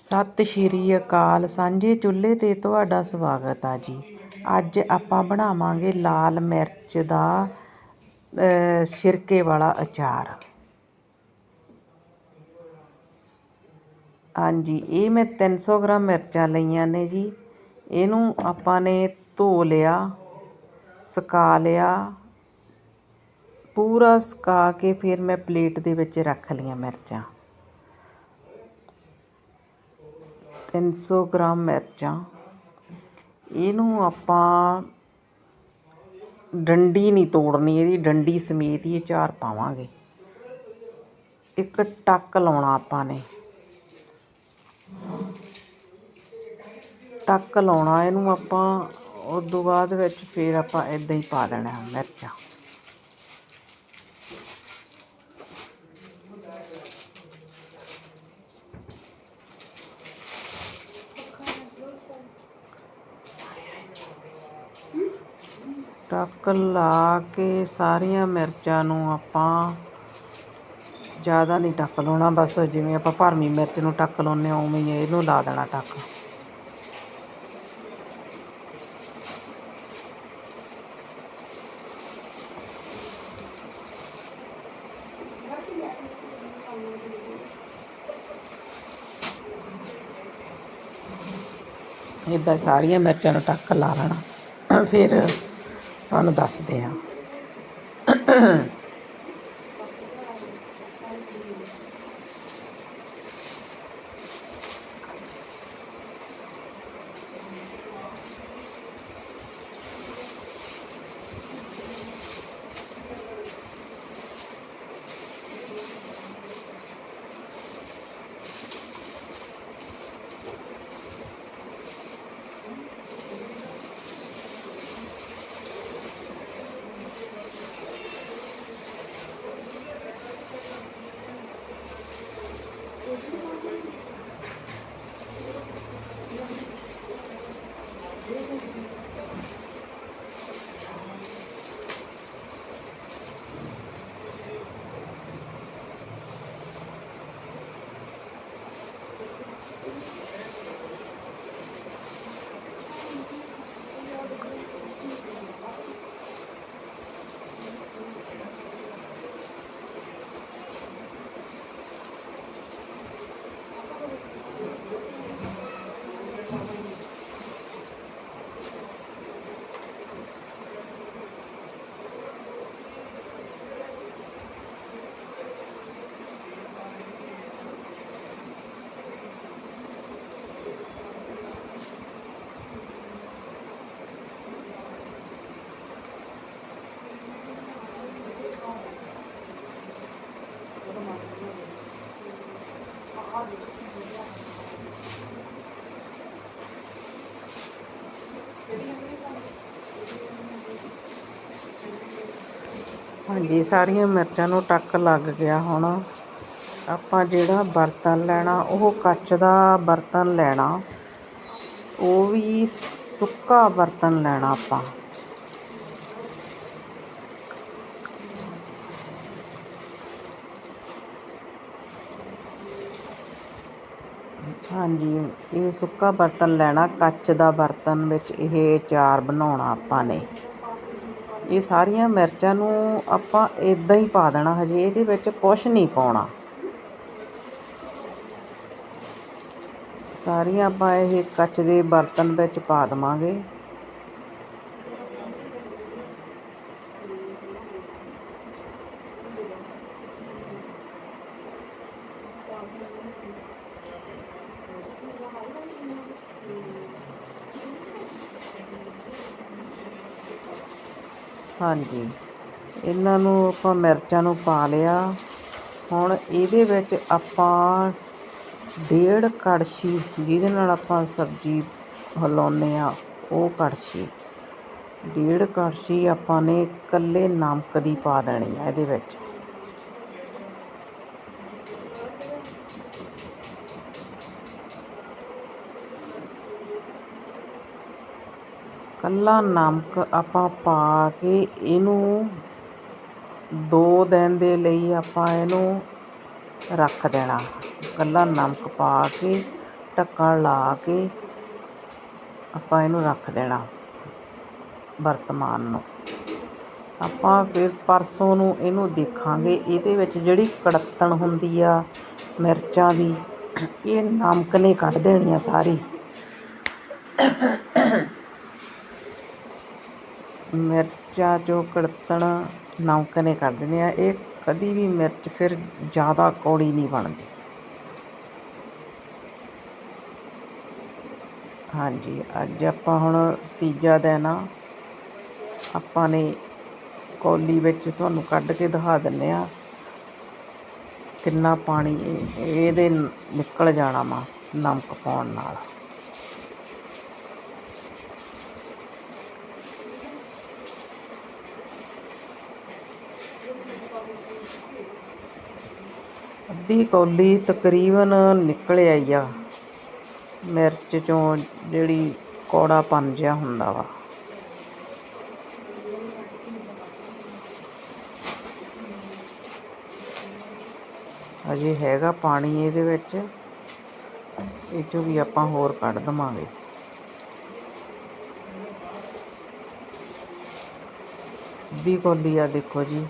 ਸਤਿ ਸ਼੍ਰੀ ਅਕਾਲ। ਸਾਂਝੇ ਚੁੱਲ੍ਹੇ 'ਤੇ ਤੁਹਾਡਾ ਸਵਾਗਤ ਆ ਜੀ। ਅੱਜ ਆਪਾਂ ਬਣਾਵਾਂਗੇ ਲਾਲ ਮਿਰਚ ਦਾ ਅ, ਸਿਰਕੇ ਵਾਲਾ ਅਚਾਰ। ਹਾਂਜੀ ਇਹ ਮੈਂ 300 ਗ੍ਰਾਮ ਮਿਰਚਾਂ ਲਈਆਂ ਨੇ ਜੀ। ਇਹਨੂੰ ਆਪਾਂ ਨੇ ਧੋ ਲਿਆ ਸੁਕਾ ਲਿਆ ਪੂਰਾ ਸੁਕਾ ਕੇ ਫਿਰ ਮੈਂ ਪਲੇਟ ਦੇ ਵਿੱਚ ਰੱਖ ਲਈਆਂ ਮਿਰਚਾਂ। 300 ਗ੍ਰਾਮ ਮਿਰਚਾਂ। ਇਹਨੂੰ ਆਪਾਂ ਡੰਡੀ ਨਹੀਂ ਤੋੜਨੀ, ਇਹਦੀ ਡੰਡੀ ਸਮੇਤ ਹੀ ਅਚਾਰ ਪਾਵਾਂਗੇ। ਇੱਕ ਟੱਕ ਲਾਉਣਾ ਆਪਾਂ ਨੇ। ਟੱਕ ਲਾਉਣਾ, ਇਹਨੂੰ ਆਪਾਂ ਉਸ ਤੋਂ ਬਾਅਦ ਵਿੱਚ ਫਿਰ ਆਪਾਂ ਇਦਾਂ ਹੀ ਪਾ ਦੇਣਾ ਮਿਰਚਾਂ। ਟੱਕ ਲਾ ਕੇ ਸਾਰੀਆਂ ਮਿਰਚਾਂ ਨੂੰ ਆਪਾਂ ਜ਼ਿਆਦਾ ਨਹੀਂ ਟੱਕ ਲਾਉਣਾ, ਬਸ ਜਿਵੇਂ ਆਪਾਂ ਭਰਮੀ ਮਿਰਚ ਨੂੰ ਟੱਕ ਲਾਉਂਦੇ ਹਾਂ, ਉਵੇਂ ਹੀ ਇਹਨੂੰ ਲਾ ਦੇਣਾ ਟੱਕ। ਇੱਦਾਂ ਸਾਰੀਆਂ ਮਿਰਚਾਂ ਨੂੰ ਟੱਕ ਲਾ ਲੈਣਾ। ਫਿਰ ਤੁਹਾਨੂੰ ਦੱਸਦੇ ਹਾਂ Thank you. ਹਾਂਜੀ, ਸਾਰੀਆਂ ਮਿਰਚਾਂ ਨੂੰ ਟੱਕ ਲੱਗ ਗਿਆ ਹੁਣ। ਆਪਾਂ ਜਿਹੜਾ ਬਰਤਨ ਲੈਣਾ, ਉਹ ਕੱਚ ਦਾ ਬਰਤਨ ਲੈਣਾ। ਉਹ ਵੀ ਸੁੱਕਾ ਬਰਤਨ ਲੈਣਾ ਆਪਾਂ। ਹਾਂਜੀ, ਇਹ ਸੁੱਕਾ ਬਰਤਨ ਲੈਣਾ, ਕੱਚ ਦਾ ਬਰਤਨ ਵਿੱਚ ਇਹ ਅਚਾਰ ਬਣਾਉਣਾ ਆਪਾਂ ਨੇ। ਇਹ ਸਾਰੀਆਂ ਮਿਰਚਾਂ ਨੂੰ ਆਪਾਂ ਇਦਾਂ ਹੀ ਪਾ ਦੇਣਾ ਹਜੇ, ਇਹਦੇ ਵਿੱਚ ਕੁਝ ਨਹੀਂ ਪਾਉਣਾ। ਸਾਰੀਆਂ ਆਪਾਂ ਇਹ ਕੱਚ ਦੇ ਬਰਤਨ ਵਿੱਚ ਪਾ ਦਵਾਂਗੇ। ਹਾਂਜੀ। ਇਹਨਾਂ ਨੂੰ ਆਪਾਂ ਮਿਰਚਾਂ ਨੂੰ ਪਾ ਲਿਆ। ਹੁਣ ਇਹਦੇ ਵਿੱਚ ਆਪਾਂ ਡੇਢ ਕੜਛੀ, ਜਿਹਦੇ ਨਾਲ ਆਪਾਂ ਸਬਜ਼ੀ ਹਿਲਾਉਂਦੇ ਆ ਉਹ ਕੜਛੀ। ਡੇਢ ਕੜਛੀ ਆਪਾਂ ਨੇ ਇਕੱਲੇ ਨਮਕ ਦੀ ਪਾ ਦੇਣੀ ਆ ਇਹਦੇ ਵਿੱਚ। ਇਕੱਲਾ ਨਮਕ ਆਪਾਂ ਪਾ ਕੇ ਇਹਨੂੰ ਦੋ ਦਿਨ ਦੇ ਲਈ ਆਪਾਂ ਇਹਨੂੰ ਰੱਖ ਦੇਣਾ। ਇਕੱਲਾ ਨਮਕ ਪਾ ਕੇ, ਢੱਕਣ ਲਾ ਕੇ ਆਪਾਂ ਇਹਨੂੰ ਰੱਖ ਦੇਣਾ ਵਰਤਮਾਨ ਨੂੰ। ਆਪਾਂ ਫਿਰ ਪਰਸੋਂ ਨੂੰ ਇਹਨੂੰ ਦੇਖਾਂਗੇ। ਇਹਦੇ ਵਿੱਚ ਜਿਹੜੀ ਕੜੱਤਣ ਹੁੰਦੀ ਆ, ਮਿਰਚਾਂ ਦੀ, ਇਹ ਨਮਕ ਨੇ ਕੱਢ ਦੇਣੀ ਆ ਸਾਰੀ। ਮਿਰਚਾਂ ਚੋਂ ਕੜਤਣ ਨਮਕ ਨੇ ਕੱਢ ਦੇਣੀ ਆ। ਇਹ ਕਦੀ ਵੀ ਮਿਰਚ ਫਿਰ ਜ਼ਿਆਦਾ ਕੌੜੀ ਨਹੀਂ ਬਣਦੀ। ਹਾਂਜੀ, ਅੱਜ ਆਪਾਂ ਹੁਣ ਤੀਜਾ ਦਿਨ ਆ। ਆਪਾਂ ਨੇ ਕੌਲੀ ਵਿੱਚ ਤੁਹਾਨੂੰ ਕੱਢ ਕੇ ਦਿਖਾ ਦਿੰਨੇ ਆ ਕਿੰਨਾ ਪਾਣੀ ਇਹਦੇ ਨਿਕਲ ਜਾਣਾ ਵਾ ਨਮਕ ਪਾਉਣ ਨਾਲ। ਅੱਧੀ ਕੌਲੀ ਤਕਰੀਬਨ ਨਿਕਲ ਆਈ ਆ। ਮਿਰਚ ਚੋਂ ਜਿਹੜੀ ਕੌੜਾ ਪਨ ਜਿਹਾ ਹੁੰਦਾ ਵਾ। ਅਜੇ ਹੈਗਾ ਪਾਣੀ ਇਹਦੇ ਵਿੱਚ। ਇਹ ਚੋਂ ਵੀ ਆਪਾਂ ਹੋਰ ਕੱਢ ਦਵਾਂਗੇ। ਅੱਧੀ ਕੌਲੀ ਆ ਦੇਖੋ ਜੀ।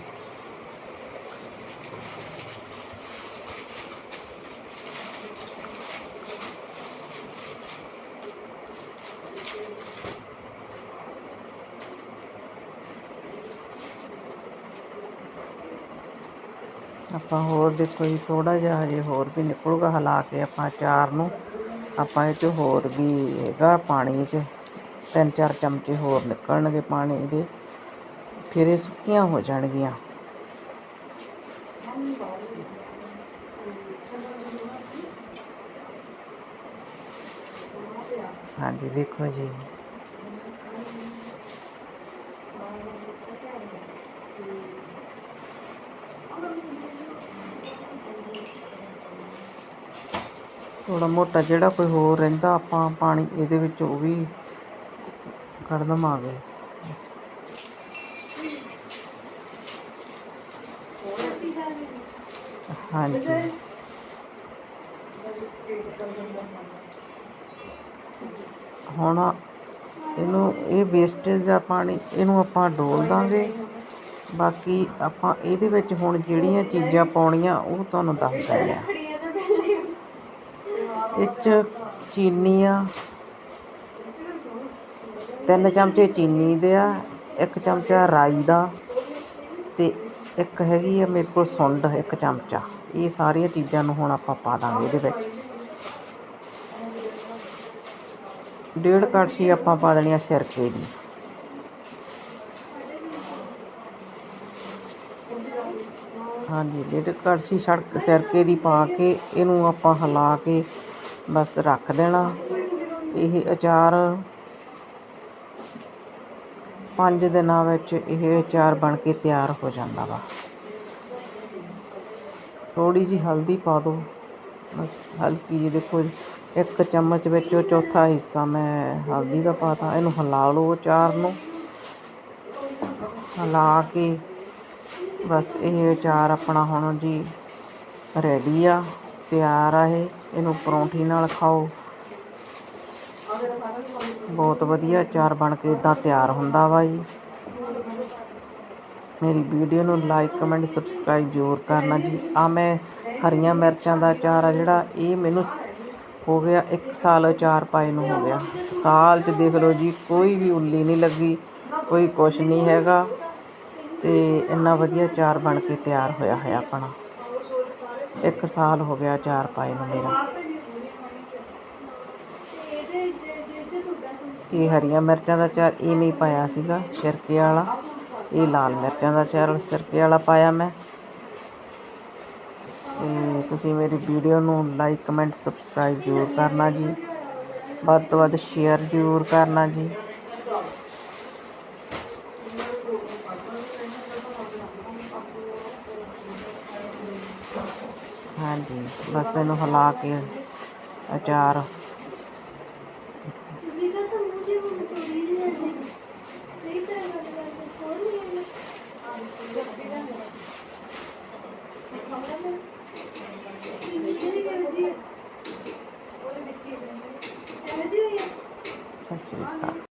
ਆਪਾਂ ਹੋਰ ਦੇਖੋ ਜੀ, ਥੋੜ੍ਹਾ ਜਿਹਾ ਹਜੇ ਹੋਰ ਵੀ ਨਿਕਲੂਗਾ, ਹਿਲਾ ਕੇ ਆਪਾਂ ਅਚਾਰ ਨੂੰ, ਆਪਾਂ ਇਹ 'ਚ ਹੋਰ ਵੀ ਹੈਗਾ ਪਾਣੀ 'ਚ, ਤਿੰਨ ਚਾਰ ਚਮਚੇ ਹੋਰ ਨਿਕਲਣਗੇ ਪਾਣੀ ਦੇ, ਫਿਰ ਇਹ ਸੁੱਕੀਆਂ ਹੋ ਜਾਣਗੀਆਂ। ਹਾਂਜੀ, ਦੇਖੋ ਜੀ। ਥੋੜਾ ਮੋਟਾ ਜਿਹੜਾ ਕੋਈ ਹੋਰ ਰਹਿੰਦਾ, ਆਪਾਂ ਪਾਣੀ ਇਹਦੇ ਵਿੱਚ ਉਹ ਵੀ ਕੱਢ ਦਵਾਂਗੇ। ਹਾਂਜੀ। ਹੁਣ ਇਹਨੂੰ, ਇਹ ਵੇਸਟੇਜ ਆ ਪਾਣੀ, ਇਹਨੂੰ ਆਪਾਂ ਡੋਲ ਦਾਂਗੇ। ਬਾਕੀ ਆਪਾਂ ਇਹਦੇ ਵਿੱਚ ਹੁਣ ਜਿਹੜੀਆਂ ਚੀਜ਼ਾਂ ਪਾਉਣੀਆਂ, ਉਹ ਤੁਹਾਨੂੰ ਦੱਸ ਦਿੰਦੇ ਆ। ਇਹ 'ਚ ਚੀਨੀ ਆ। ਤਿੰਨ ਚਮਚੇ ਚੀਨੀ ਦੇ ਆ, ਇੱਕ ਚਮਚਾ ਰਾਈ ਦਾ ਤੇ ਇੱਕ ਹੈਗੀ ਆ ਮੇਰੇ ਕੋਲ ਸੁੰਡ, ਇੱਕ ਚਮਚਾ। ਇਹ ਸਾਰੀਆਂ ਚੀਜ਼ਾਂ ਨੂੰ ਹੁਣ ਆਪਾਂ ਪਾ ਦਾਂਗੇ ਇਹਦੇ ਵਿੱਚ। ਡੇਢ ਕੜਛੀ ਆਪਾਂ ਪਾ ਦੇਣੀ ਆ ਸਿਰਕੇ ਦੀ। ਹਾਂਜੀ, ਡੇਢ ਕੜਛੀ ਸੜਕ ਸਿਰਕੇ ਦੀ ਪਾ ਕੇ ਇਹਨੂੰ ਆਪਾਂ ਹਿਲਾ ਕੇ ਬਸ ਰੱਖ ਦੇਣਾ। ਇਹ ਅਚਾਰ ਪੰਜ ਦਿਨਾਂ ਵਿੱਚ ਇਹ ਅਚਾਰ ਬਣ ਕੇ ਤਿਆਰ ਹੋ ਜਾਂਦਾ ਵਾ। ਥੋੜੀ ਜੀ ਹਲਦੀ ਪਾ ਦਿਓ ਬਸ ਹਲਕੀ ਜਿਹੀ ਦੇਖੋ, ਇੱਕ ਚਮਚ ਵਿੱਚੋਂ ਚੌਥਾ ਹਿੱਸਾ ਮੈਂ ਹਲਦੀ ਦਾ ਪਾਤਾ ਇਹਨੂੰ ਹਿਲਾ ਲਓ ਅਚਾਰ ਨੂੰ। ਹਿਲਾ ਕੇ ਬਸ ਇਹ ਅਚਾਰ ਆਪਣਾ ਹੁਣ ਜੀ ਰੈਡੀ ਆ। ਤਿਆਰ ਆ ਇਹ। ਇਹਨੂੰ ਪਰੌਂਠੀ ਨਾਲ ਖਾਓ। ਬਹੁਤ ਵਧੀਆ ਅਚਾਰ ਬਣ ਕੇ ਇਦਾਂ ਤਿਆਰ ਹੁੰਦਾ ਵਾ ਜੀ। ਮੇਰੀ ਵੀਡੀਓ ਨੂੰ ਲਾਈਕ ਕਮੈਂਟ ਸਬਸਕ੍ਰਾਈਬ ਜ਼ਰੂਰ ਕਰਨਾ ਜੀ। ਆ ਮੈਂ ਹਰੀਆਂ ਮਿਰਚਾਂ ਦਾ ਅਚਾਰ ਆ ਜਿਹੜਾ, ਇਹ ਮੈਨੂੰ ਹੋ ਗਿਆ 1 ਸਾਲ ਅਚਾਰ ਪਾਏ ਨੂੰ ਹੋ ਗਿਆ। ਸਾਲ 'ਚ ਦੇਖ ਲਓ ਜੀ, ਕੋਈ ਵੀ ਉੱਲੀ ਨਹੀਂ ਲੱਗੀ, ਕੋਈ ਕੁਛ ਨਹੀਂ ਹੈਗਾ। ਤੇ ਇੰਨਾ ਵਧੀਆ ਅਚਾਰ ਬਣ ਕੇ ਤਿਆਰ ਹੋਇਆ ਹੈ ਆਪਣਾ। ਇੱਕ ਸਾਲ ਹੋ ਗਿਆ ਅਚਾਰ ਪਾਏ ਨੂੰ ਮੇਰਾ। ਇਹ ਹਰੀਆਂ ਮਿਰਚਾਂ ਦਾ ਅਚਾਰ ਇਵੇਂ ਹੀ ਪਾਇਆ ਸੀਗਾ, ਸਿਰਕੇ ਵਾਲਾ। ਇਹ ਲਾਲ ਮਿਰਚਾਂ ਦਾ ਅਚਾਰ ਸਿਰਕੇ ਵਾਲਾ ਪਾਇਆ ਮੈਂ। ਤੇ ਤੁਸੀਂ ਮੇਰੀ ਵੀਡੀਓ ਨੂੰ ਲਾਈਕ, ਕਮੈਂਟ, ਸਬਸਕ੍ਰਾਈਬ ਜ਼ਰੂਰ ਕਰਨਾ ਜੀ। ਵੱਧ ਤੋਂ ਵੱਧ ਸ਼ੇਅਰ ਜ਼ਰੂਰ ਕਰਨਾ ਜੀ। ਬਸ ਇਹਨੂੰ ਹਿਲਾ ਕੇ ਅਚਾਰ। ਸਤਿ ਸ਼੍ਰੀ ਅਕਾਲ।